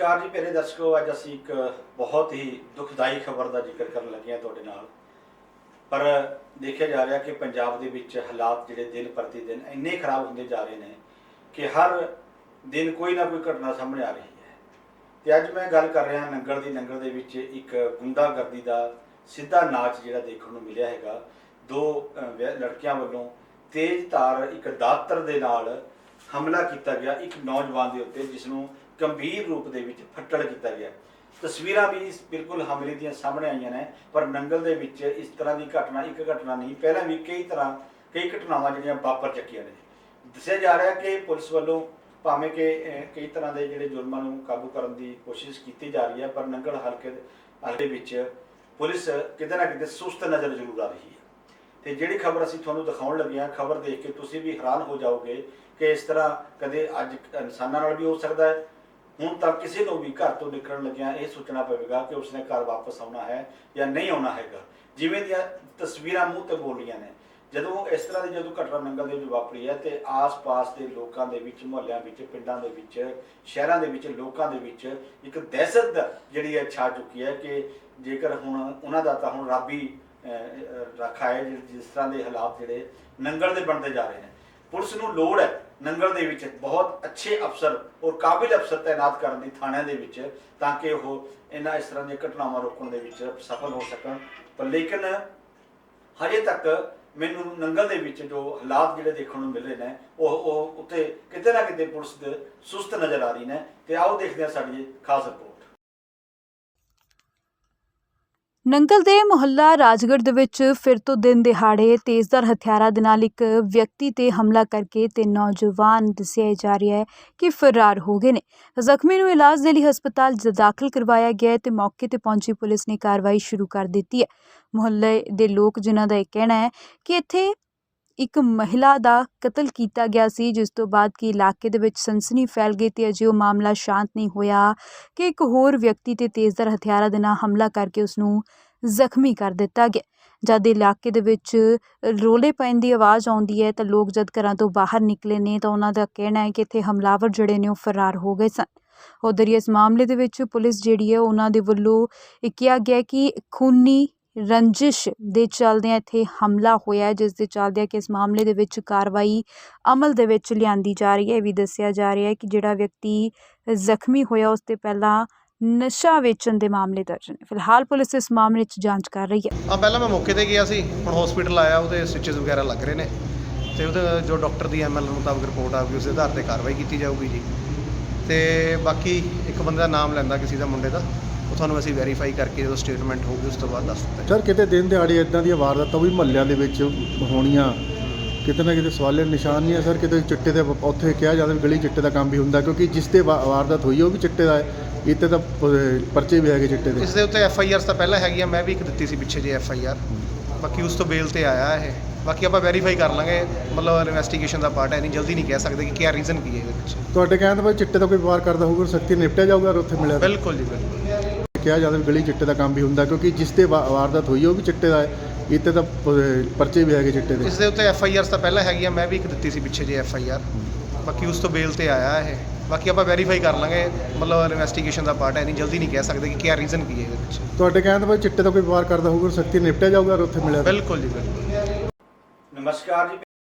ਨਮਸਕਾਰ ਜੀ ਮੇਰੇ ਦਰਸ਼ਕੋ, ਅੱਜ ਅਸੀਂ ਇੱਕ ਬਹੁਤ ਹੀ ਦੁਖਦਾਈ ਖਬਰ ਦਾ ਜ਼ਿਕਰ ਕਰਨ ਲੱਗੇ ਹਾਂ ਤੁਹਾਡੇ ਨਾਲ। ਪਰ ਦੇਖਿਆ ਜਾ ਰਿਹਾ ਕਿ ਪੰਜਾਬ ਦੇ ਵਿੱਚ ਹਾਲਾਤ ਜਿਹੜੇ ਦਿਨ ਪ੍ਰਤੀ ਦਿਨ ਇੰਨੇ ਖਰਾਬ ਹੁੰਦੇ ਜਾ ਰਹੇ ਨੇ ਕਿ ਹਰ ਦਿਨ ਕੋਈ ਨਾ ਕੋਈ ਘਟਨਾ ਸਾਹਮਣੇ ਆ ਰਹੀ ਹੈ। ਤੇ ਅੱਜ ਮੈਂ ਗੱਲ ਕਰ ਰਿਹਾ ਨੰਗਲ ਦੀ, ਨੰਗਲ ਦੇ ਵਿੱਚ ਇੱਕ ਗੁੰਡਾਗਰਦੀ ਦਾ ਸਿੱਧਾ ਨਾਚ ਜਿਹੜਾ ਦੇਖਣ ਨੂੰ ਮਿਲਿਆ ਹੈਗਾ। ਦੋ ਲੜਕੀਆਂ ਵੱਲੋਂ ਤੇਜ਼ ਧਾਰ ਇੱਕ ਦਾਤਰ ਦੇ ਨਾਲ ਹਮਲਾ ਕੀਤਾ ਗਿਆ ਇੱਕ ਨੌਜਵਾਨ ਦੇ ਉੱਤੇ, ਜਿਸ ਨੂੰ ਗੰਭੀਰ ਰੂਪ ਦੇ ਵਿੱਚ ਫੱਟੜ ਕੀਤਾ ਗਿਆ। ਤਸਵੀਰਾਂ ਵੀ ਬਿਲਕੁਲ ਹਮਲੇ ਦੀਆਂ ਸਾਹਮਣੇ ਆਈਆਂ ਨੇ, ਪਰ ਨੰਗਲ ਦੇ ਵਿੱਚ ਇਸ ਤਰ੍ਹਾਂ ਦੀ ਘਟਨਾ, ਇੱਕ ਘਟਨਾ ਨਹੀਂ, ਪਹਿਲਾਂ ਵੀ ਕਈ ਤਰ੍ਹਾਂ, ਕਈ ਘਟਨਾਵਾਂ ਜਿਹੜੀਆਂ ਵਾਪਰ ਚੱਕੀਆਂ ਨੇ। ਦੱਸਿਆ ਜਾ ਰਿਹਾ ਕਿ ਪੁਲਿਸ ਵੱਲੋਂ ਭਾਵੇਂ ਕਿ ਕਈ ਤਰ੍ਹਾਂ ਦੇ ਜਿਹੜੇ ਜੁਰਮਾਂ ਨੂੰ ਕਾਬੂ ਕਰਨ ਦੀ ਕੋਸ਼ਿਸ਼ ਕੀਤੀ ਜਾ ਰਹੀ ਹੈ, ਪਰ ਨੰਗਲ ਹਲਕੇ ਹਲਕੇ ਵਿੱਚ ਪੁਲਿਸ ਕਿਤੇ ਨਾ ਕਿਤੇ ਸੁਸਤ ਨਜ਼ਰ ਜ਼ਰੂਰ ਆ ਰਹੀ ਹੈ। ਤੇ ਜਿਹੜੀ ਖਬਰ ਅਸੀਂ ਤੁਹਾਨੂੰ ਦਿਖਾਉਣ ਲੱਗੇ ਹਾਂ, ਖਬਰ ਦੇਖ ਕੇ ਤੁਸੀਂ ਵੀ ਹੈਰਾਨ ਹੋ ਜਾਓਗੇ ਕਿ ਇਸ ਤਰ੍ਹਾਂ ਕਦੇ ਅੱਜ ਇਨਸਾਨਾਂ ਨਾਲ ਵੀ ਹੋ ਸਕਦਾ ਹੈ ਹੁਣ ਤਾਂ ਕਿਸੇ ਨੂੰ ਵੀ ਘਰ ਤੋਂ ਨਿਕਲਣ ਲੱਗਿਆ ਇਹ ਸੋਚਣਾ ਪਵੇਗਾ ਕਿ ਉਸਨੇ ਘਰ ਵਾਪਸ ਆਉਣਾ ਹੈ ਜਾਂ ਨਹੀਂ ਆਉਣਾ ਹੈਗਾ। ਜਿਵੇਂ ਦੀਆਂ ਤਸਵੀਰਾਂ ਮੂੰਹ ਤੇ ਬੋਲੀਆਂ ਨੇ। ਜਦੋਂ ਇਸ ਤਰ੍ਹਾਂ ਦੀ ਜਦੋਂ ਘਟਨਾ ਨੰਗਲ ਦੇ ਵਿੱਚ ਵਾਪਰੀ ਹੈ ਤੇ ਆਸ-ਪਾਸ ਦੇ ਲੋਕਾਂ ਦੇ ਵਿੱਚ, ਮੁਹੱਲਿਆਂ ਵਿੱਚ, ਪਿੰਡਾਂ ਦੇ ਵਿੱਚ, ਸ਼ਹਿਰਾਂ ਦੇ ਵਿੱਚ, ਲੋਕਾਂ ਦੇ ਵਿੱਚ ਇੱਕ ਦਹਿਸ਼ਤ ਜਿਹੜੀ ਹੈ ਛਾ ਚੁੱਕੀ ਹੈ ਕਿ ਜੇਕਰ ਹੁਣ ਉਹਨਾਂ ਦਾ ਤਾਂ ਹੁਣ ਰੱਬੀ ਰੱਖਾ ਹੈ, ਜਿਸ ਤਰ੍ਹਾਂ ਦੇ ਹਾਲਾਤ ਜਿਹੜੇ ਨੰਗਲ ਦੇ ਬਣਦੇ ਜਾ ਰਹੇ ਨੇ। ਪੁਲਿਸ ਨੂੰ ਲੋੜ ਹੈ ਨੰਗਲ ਦੇ ਵਿੱਚ ਬਹੁਤ ਅੱਛੇ ਅਫਸਰ ਔਰ ਕਾਬਿਲ ਅਫਸਰ ਤਾਇਨਾਤ ਕਰਨ ਦੀ ਥਾਣਿਆਂ ਦੇ ਵਿੱਚ ਤਾਂ ਕਿ ਉਹ ਇਹਨਾਂ ਇਸ ਤਰ੍ਹਾਂ ਦੀਆਂ ਘਟਨਾਵਾਂ ਰੋਕਣ ਦੇ ਵਿੱਚ ਸਫਲ ਹੋ ਸਕਣ। ਪਰ ਲੇਕਿਨ ਹਜੇ ਤੱਕ ਮੈਨੂੰ ਨੰਗਲ ਦੇ ਵਿੱਚ ਜੋ ਹਾਲਾਤ ਜਿਹੜੇ ਦੇਖਣ ਨੂੰ ਮਿਲ ਰਹੇ ਨੇ, ਉਹ ਉਹ ਉੱਤੇ ਕਿਤੇ ਨਾ ਕਿਤੇ ਪੁਲਿਸ ਦੇ ਸੁਸਤ ਨਜ਼ਰ ਆ ਰਹੀ ਨੇ। ਤੇ ਆਓ ਦੇਖਦੇ ਹਾਂ ਸਾਡੀ ਖਾਸ ਰਿਪੋਰਟ। ਨੰਗਲ ਦੇ ਮੁਹੱਲਾ ਰਾਜਗੜ੍ਹ ਦੇ ਵਿੱਚ ਫਿਰ ਤੋਂ ਦਿਨ ਦਿਹਾੜੇ ਤੇਜ਼ਦਾਰ ਹਥਿਆਰਾਂ ਦੇ ਨਾਲ ਇੱਕ ਵਿਅਕਤੀ ਤੇ ਹਮਲਾ ਕਰਕੇ ਤੇ ਨੌਜਵਾਨ ਦੱਸਿਆ ਜਾ ਰਿਹਾ ਹੈ ਕਿ ਫਰਾਰ ਹੋ ਗਏ ਨੇ। ਜ਼ਖਮੀ ਨੂੰ ਇਲਾਜ ਦੇ ਲਈ ਹਸਪਤਾਲ ਦਾਖਲ ਕਰਵਾਇਆ ਗਿਆ ਹੈ ਤੇ ਮੌਕੇ ਤੇ ਪਹੁੰਚੀ ਪੁਲਿਸ ਨੇ ਕਾਰਵਾਈ ਸ਼ੁਰੂ ਕਰ ਦਿੱਤੀ ਹੈ। ਮੁਹੱਲੇ ਦੇ ਲੋਕ ਜਿਨ੍ਹਾਂ ਦਾ ਇਹ ਕਹਿਣਾ ਹੈ ਕਿ ਇੱਥੇ ਇੱਕ ਮਹਿਲਾ ਦਾ ਕਤਲ ਕੀਤਾ ਗਿਆ ਸੀ, ਜਿਸ ਤੋਂ ਬਾਅਦ ਕਿ ਇਲਾਕੇ ਦੇ ਵਿੱਚ ਸਨਸਨੀ ਫੈਲ ਗਈ ਤੇ ਅਜੇ ਉਹ ਮਾਮਲਾ ਸ਼ਾਂਤ ਨਹੀਂ ਹੋਇਆ ਕਿ ਇੱਕ ਹੋਰ ਵਿਅਕਤੀ ਤੇ ਤੇਜ਼ਧਾਰ ਹਥਿਆਰਾਂ ਦੇ ਨਾਲ ਹਮਲਾ ਕਰਕੇ ਉਸ ਨੂੰ ਜ਼ਖਮੀ ਕਰ ਦਿੱਤਾ ਗਿਆ। ਜਦ ਇਲਾਕੇ ਦੇ ਵਿੱਚ ਰੋਲੇ ਪੈਣ ਦੀ ਆਵਾਜ਼ ਆਉਂਦੀ ਹੈ ਤਾਂ ਲੋਕ ਜਦ ਘਰਾਂ ਤੋਂ ਬਾਹਰ ਨਿਕਲੇ ਨੇ ਤਾਂ ਉਹਨਾਂ ਦਾ ਕਹਿਣਾ ਹੈ ਕਿ ਇੱਥੇ ਹਮਲਾਵਰ ਜਿਹੜੇ ਨੇ ਉਹ ਫਰਾਰ ਹੋ ਗਏ ਸਨ। ਉਧਰ ਇਸ ਮਾਮਲੇ ਦੇ ਵਿੱਚ ਪੁਲਿਸ ਜਿਹੜੀ ਹੈ ਉਹਨਾਂ ਦੇ ਵੱਲੋਂ ਇਹ ਕਿਹਾ ਗਿਆ ਕਿ ਖੂਨੀ ਰੰਜਿਸ਼ ਦੇ ਚੱਲਦਿਆਂ ਇੱਥੇ ਹਮਲਾ ਹੋਇਆ ਜਿਸ ਦੇ ਚੱਲਦਿਆਂ ਕਿ ਇਸ ਮਾਮਲੇ ਦੇ ਵਿੱਚ ਕਾਰਵਾਈ ਅਮਲ ਦੇ ਵਿੱਚ ਲਿਆਂਦੀ ਜਾ ਰਹੀ ਹੈ। ਇਹ ਵੀ ਦੱਸਿਆ ਜਾ ਰਿਹਾ ਕਿ ਜਿਹੜਾ ਵਿਅਕਤੀ ਜ਼ਖਮੀ ਹੋਇਆ, ਉਸ ਤੇ ਪਹਿਲਾਂ ਨਸ਼ਾ ਵੇਚਣ ਦੇ ਮਾਮਲੇ ਦਰਜ ਨੇ। ਫਿਲਹਾਲ ਪੁਲਿਸ ਇਸ ਮਾਮਲੇ 'ਚ ਜਾਂਚ ਕਰ ਰਹੀ ਹੈ। ਆ, ਪਹਿਲਾਂ ਮੈਂ ਮੌਕੇ ਤੇ ਗਿਆ ਸੀ। ਹੁਣ ਹਸਪੀਟਲ ਆਇਆ, ਉਹਦੇ ਸਟਿਚਸ ਵਗੈਰਾ ਲੱਗ ਰਹੇ ਨੇ। ਤੇ ਉਹਦੇ ਜੋ ਡਾਕਟਰ ਦੀ ਐਮਐਲ ਮੁਤਾਬਕ ਰਿਪੋਰਟ ਆਊਗੀ, ਉਸ ਦੇ ਆਧਾਰ ਤੇ ਕਾਰਵਾਈ ਕੀਤੀ ਜਾਊਗੀ ਜੀ। ਤੇ ਬਾਕੀ ਇੱਕ ਬੰਦੇ ਦਾ ਨਾਮ ਲੈਂਦਾ, ਕਿਸੇ ਦਾ ਮੁੰਡੇ ਦਾ। ਉਹ ਤੁਹਾਨੂੰ ਅਸੀਂ ਵੈਰੀਫਾਈ ਕਰਕੇ ਜਦੋਂ ਸਟੇਟਮੈਂਟ ਹੋਊਗੀ ਉਸ ਤੋਂ ਬਾਅਦ ਦੱਸ ਦਿੱਤਾ ਸਰ ਕਿਤੇ ਦਿਨ ਦਿਹਾੜੇ ਇਦਾਂ ਦੀਆਂ ਵਾਰਦਾਤਾਂ ਵੀ ਮਹੱਲਿਆਂ ਦੇ ਵਿੱਚ ਹੋਣੀਆਂ। ਕਿਤੇ ਨਾ ਕਿਤੇ ਸਵਾਲੇ ਨਿਸ਼ਾਨ ਨਹੀਂ ਹੈ ਸਰ ਕਿਤੇ ਚਿੱਟੇ ਦੇ ਉੱਥੇ ਕਿਹਾ ਜਾਂਦਾ ਵੀ ਗਲੀ ਚਿੱਟੇ ਦਾ ਕੰਮ ਵੀ ਹੁੰਦਾ ਕਿਉਂਕਿ ਜਿਸ ਤੇ ਵਾ- ਵਾਰਦਾਤ ਹੋਈ ਉਹ ਵੀ ਚਿੱਟੇ ਦਾ ਹੈ। ਇੱਥੇ ਤਾਂ ਪ- ਪਰਚੇ ਵੀ ਹੈਗੇ ਚਿੱਟੇ ਦੇ। ਇਸ ਦੇ ਉੱਤੇ ਐਫ ਆਈ ਆਰ ਤਾਂ ਪਹਿਲਾਂ ਹੈਗੀ ਆ ਮੈਂ ਵੀ ਇੱਕ ਦਿੱਤੀ ਸੀ ਪਿੱਛੇ ਜੇ ਐਫ ਆਈ ਆਰ ਬਾਕੀ ਉਸ ਤੋਂ ਬੇਲ ਤੇ ਆਇਆ ਇਹ। ਬਾਕੀ ਆਪਾਂ ਵੈਰੀਫਾਈ ਕਰ ਲਾਂਗੇ ਮਤਲਬ ਇਨਵੈਸਟੀਗੇਸ਼ਨ ਦਾ ਪਾਰਟ ਹੈ ਨਹੀਂ ਜਲਦੀ ਨਹੀਂ ਕਹਿ ਸਕਦੇ ਕਿ ਕੀ ਰੀਜ਼ਨ ਕੀ ਹੈ ਇਹਦੇ ਪਿੱਛੇ ਤੁਹਾਡੇ ਕਹਿਣ ਦਾ ਭਾਈ ਚਿੱਟੇ ਦਾ ਕੋਈ ਵਪਾਰ ਕਰਦਾ ਹੋਊਗਾ ਸਖਤੀ ਨਿਪਟਿਆ ਜਾਊਗਾ ਔਰ ਉੱਥੇ ਮਿਲਿਆ। ਬਿਲਕੁਲ ਜੀ ਬਿਲਕੁਲ। ਕਿਹਾ ਜਾਂਦਾ ਵੀ ਗਲੀ ਚਿੱਟੇ ਦਾ ਕੰਮ ਵੀ ਹੁੰਦਾ ਕਿਉਂਕਿ ਜਿਸ ਤੇ ਵਾ- ਵਾਰਦਾਤ ਹੋਈ ਉਹ ਵੀ ਚਿੱਟੇ ਦਾ ਹੈ। ਇੱਥੇ ਤਾਂ ਪ- ਪਰਚੇ ਵੀ ਹੈਗੇ ਚਿੱਟੇ ਦੇ। ਇਸ ਦੇ ਉੱਤੇ ਐਫ ਆਈ ਆਰ ਤਾਂ ਪਹਿਲਾਂ ਹੈਗੀ ਆ ਮੈਂ ਵੀ ਇੱਕ ਦਿੱਤੀ ਸੀ ਪਿੱਛੇ ਜੇ ਐਫ ਆਈ ਆਰ। ਬਾਕੀ ਉਸ ਤੋਂ ਬੇਲ ਤੇ ਆਇਆ ਇਹ। ਬਾਕੀ ਆਪਾਂ ਵੈਰੀਫਾਈ ਕਰ ਲਾਂਗੇ ਮਤਲਬ ਇਨਵੈਸਟੀਗੇਸ਼ਨ ਦਾ ਪਾਰਟ ਹੈ ਨਹੀਂ ਜਲਦੀ ਨਹੀਂ ਕਹਿ ਸਕਦੇ ਕਿ ਕੀ ਰੀਜ਼ਨ ਕੀ ਹੈ ਇਹਦੇ ਪਿੱਛੇ ਤੁਹਾਡੇ ਕਹਿਣ ਦਾ ਭਾਈ ਚਿੱਟੇ ਦਾ ਕੋਈ ਵਪਾਰ ਕਰਦਾ ਹੋਊਗਾ ਸਖਤੀ ਨਿਪਟਿਆ ਜਾਊਗਾ ਔਰ ਉੱਥੇ ਮਿਲਿਆ ਤਾਂ। ਬਿਲਕੁਲ ਜੀ ਬਿਲਕੁਲ। ਨਮਸਕਾਰ ਜੀ